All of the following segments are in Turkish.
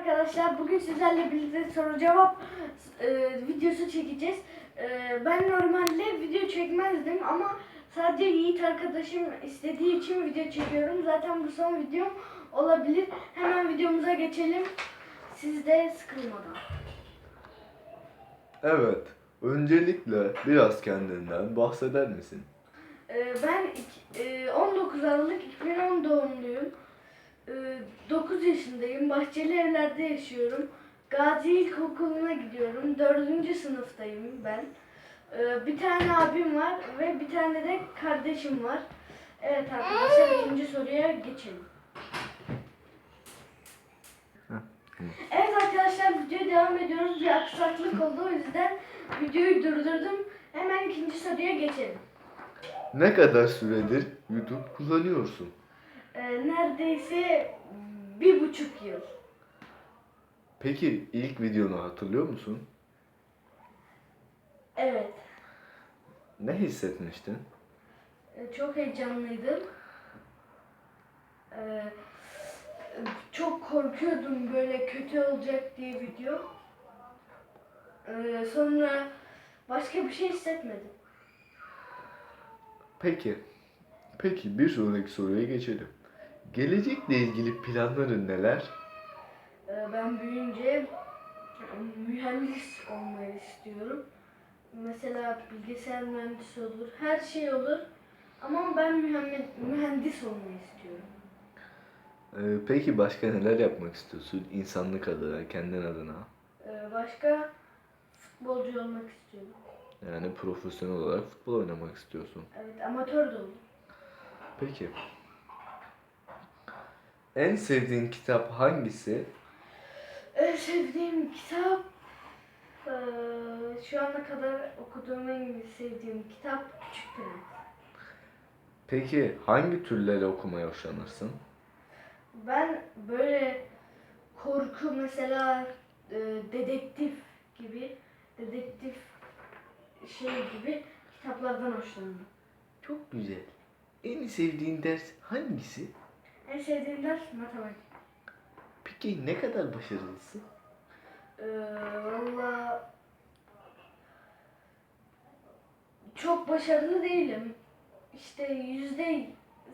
arkadaşlar bugün sizlerle birlikte soru cevap e, videosu çekeceğiz. E, ben normalde video çekmezdim ama sadece Yiğit arkadaşım istediği için video çekiyorum. Zaten bu son videom olabilir. Hemen videomuza geçelim. Siz de sıkılmadan. Evet. Öncelikle biraz kendinden bahseder misin? E, ben e, 19 Aralık 2010 doğumluyum. E, 9 yaşındayım. Bahçeli evlerde yaşıyorum. Gazi İlkokulu'na gidiyorum. 4. sınıftayım ben. E, bir tane abim var ve bir tane de kardeşim var. Evet arkadaşlar ikinci soruya geçelim. Evet arkadaşlar videoya devam ediyoruz. Bir aksaklık oldu o yüzden videoyu durdurdum. Hemen ikinci soruya geçelim. Ne kadar süredir YouTube kullanıyorsun? Ee, neredeyse bir buçuk yıl. Peki ilk videonu hatırlıyor musun? Evet. Ne hissetmiştin? Ee, çok heyecanlıydım. Ee, çok korkuyordum böyle kötü olacak diye video. Ee, sonra başka bir şey hissetmedim. Peki. Peki bir sonraki soruya geçelim. Gelecekle ilgili planların neler? Ee, ben büyüyünce mühendis olmayı istiyorum. Mesela bilgisayar mühendisi olur, her şey olur. Ama ben mühendis, olmayı istiyorum. Ee, peki başka neler yapmak istiyorsun? İnsanlık adına, kendin adına. Ee, başka futbolcu olmak istiyorum. Yani profesyonel olarak futbol oynamak istiyorsun. Evet, amatör de olur. Peki. En sevdiğin kitap hangisi? En sevdiğim kitap eee, şu ana kadar okuduğum en sevdiğim kitap Küçük Prens. Peki hangi türleri okumaya hoşlanırsın? Ben böyle korku mesela dedektif gibi dedektif şey gibi kitaplardan hoşlanıyorum. Çok güzel. En sevdiğin ders hangisi? En sevdiğim ders matematik. Peki ne kadar başarılısın? Eee Valla çok başarılı değilim. İşte yüzde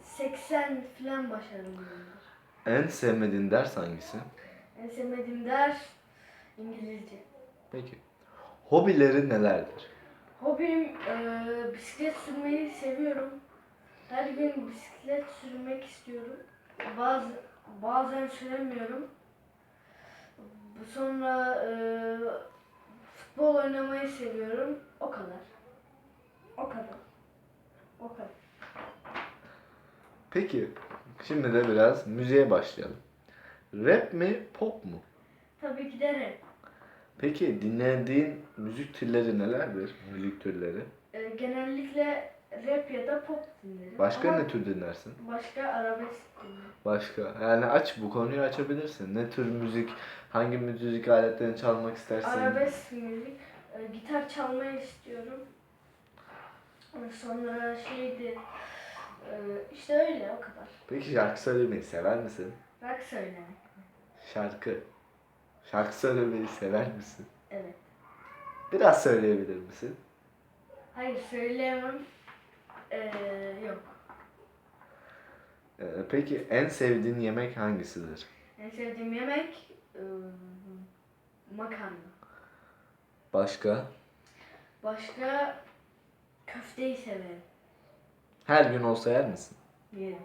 seksen falan başarılıyımdır. En sevmediğin ders hangisi? En sevmediğim ders İngilizce. Peki. Hobileri nelerdir? Hobim eee, bisiklet sürmeyi seviyorum. Her gün bisiklet sürmek istiyorum. Bazı bazen süremiyorum. Sonra eee, futbol oynamayı seviyorum. O kadar. O kadar. O kadar. Peki. Şimdi de biraz müziğe başlayalım. Rap mi, pop mu? Tabii ki de rap. Peki dinlediğin müzik türleri nelerdir? Müzik türleri. Eee, genellikle rap ya da pop dinlerim. Başka Ama ne tür dinlersin? Başka arabesk dinlerim. Başka. Yani aç bu konuyu açabilirsin. Ne tür müzik, hangi müzik aletlerini çalmak istersin? Arabesk müzik. e, gitar çalmayı istiyorum. Sonra şeydi. e, işte öyle o kadar. Peki şarkı söylemeyi sever misin? Rock söylemek. Şarkı. Şarkı söylemeyi sever misin? Evet. Biraz söyleyebilir misin? Hayır söyleyemem. E, yok. Ee, peki en sevdiğin yemek hangisidir? En sevdiğim yemek e, makarna. Başka? Başka köfteyi severim. Her gün olsa yer misin? Yerim.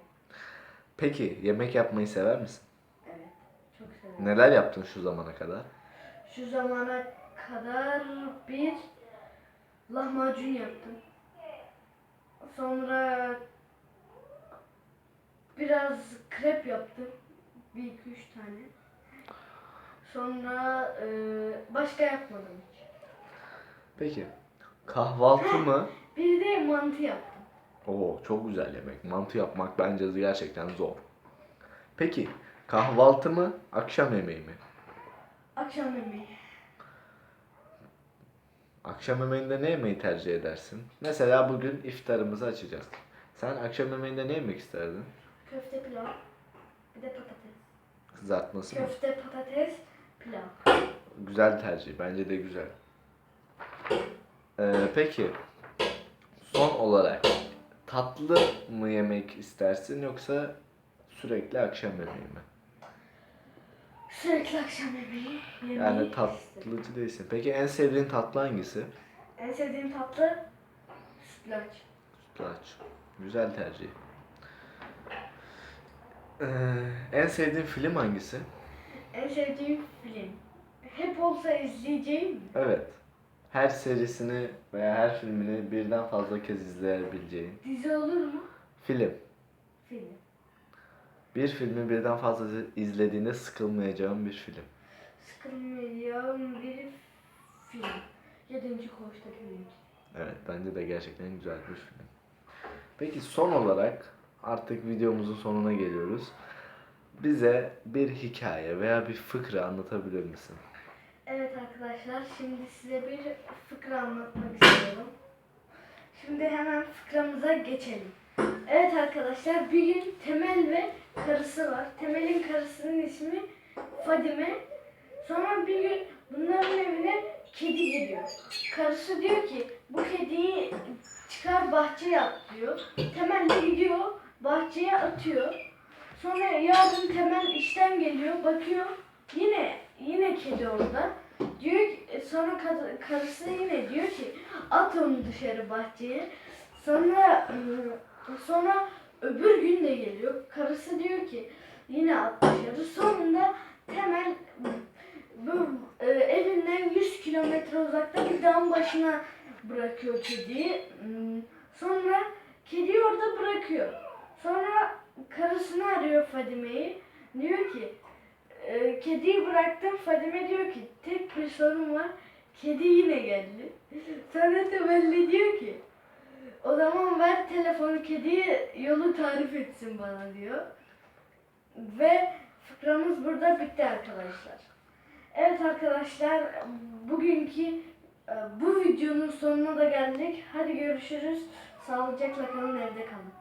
Peki yemek yapmayı sever misin? Evet. Çok severim. Neler yaptın şu zamana kadar? Şu zamana kadar bir lahmacun yaptım. Sonra biraz krep yaptım. Bir iki üç tane. Sonra e, başka yapmadım hiç. Peki kahvaltı mı? Bir de mantı yaptım. Oo çok güzel yemek. Mantı yapmak bence gerçekten zor. Peki kahvaltı mı, akşam yemeği mi? Akşam yemeği. Akşam yemeğinde ne yemeği tercih edersin? Mesela bugün iftarımızı açacağız. Sen akşam yemeğinde ne yemek isterdin? Köfte pilav. Bir de patates. Kızartması mı? Köfte patates. Pilav. Güzel tercih. Bence de güzel. Ee, peki son olarak tatlı mı yemek istersin yoksa sürekli akşam yemeği mi? Sürekli akşam yemeği yemeği Yani tatlıcı değilsin. Peki en sevdiğin tatlı hangisi? En sevdiğim tatlı sütlaç. Sütlaç. Güzel tercih. Ee, en sevdiğin film hangisi? En sevdiğim film. Hep olsa izleyeceğim? Evet. Her serisini veya her filmini birden fazla kez izleyebileceğin Dizi olur mu? film. Film. Bir filmi birden fazla izlediğinde sıkılmayacağın bir film. Sıkılmayacağım bir film. Yedinci koğuştaki film. Evet bence de gerçekten güzel bir film. Peki son olarak artık videomuzun sonuna geliyoruz. Bize bir hikaye veya bir fıkra anlatabilir misin? Evet arkadaşlar şimdi size bir fıkra anlatmak istiyorum. Şimdi hemen fıkramıza geçelim. Evet arkadaşlar bir gün Temel ve karısı var. Temel'in karısının ismi Fadime. Sonra bir gün bunların evine kedi geliyor. Karısı diyor ki bu kediyi çıkar bahçeye at diyor. Temel de gidiyor bahçeye atıyor. Sonra yarın Temel işten geliyor bakıyor yine yine kedi orada. Diyor ki, sonra kad- karısı yine diyor ki at onu dışarı bahçeye. Sonra ıı, sonra öbür gün de geliyor. Karısı diyor ki yine at dışarı. Sonunda Temel bu e, evinden 100 kilometre uzakta bir dağın başına bırakıyor kediyi. Hmm, Sonra kediyi orada bırakıyor. Sonra karısını arıyor Fadime'yi. Diyor ki e, kediyi bıraktım. Fadime diyor ki tek bir sorun var. Kedi yine geldi. Sonra Temelli diyor ki o zaman ver telefonu kediye yolu tarif etsin bana diyor. Ve fıkramız burada bitti arkadaşlar. Evet arkadaşlar bugünkü e, bu videonun sonuna da geldik. Hadi görüşürüz. Sağlıcakla kalın evde kalın.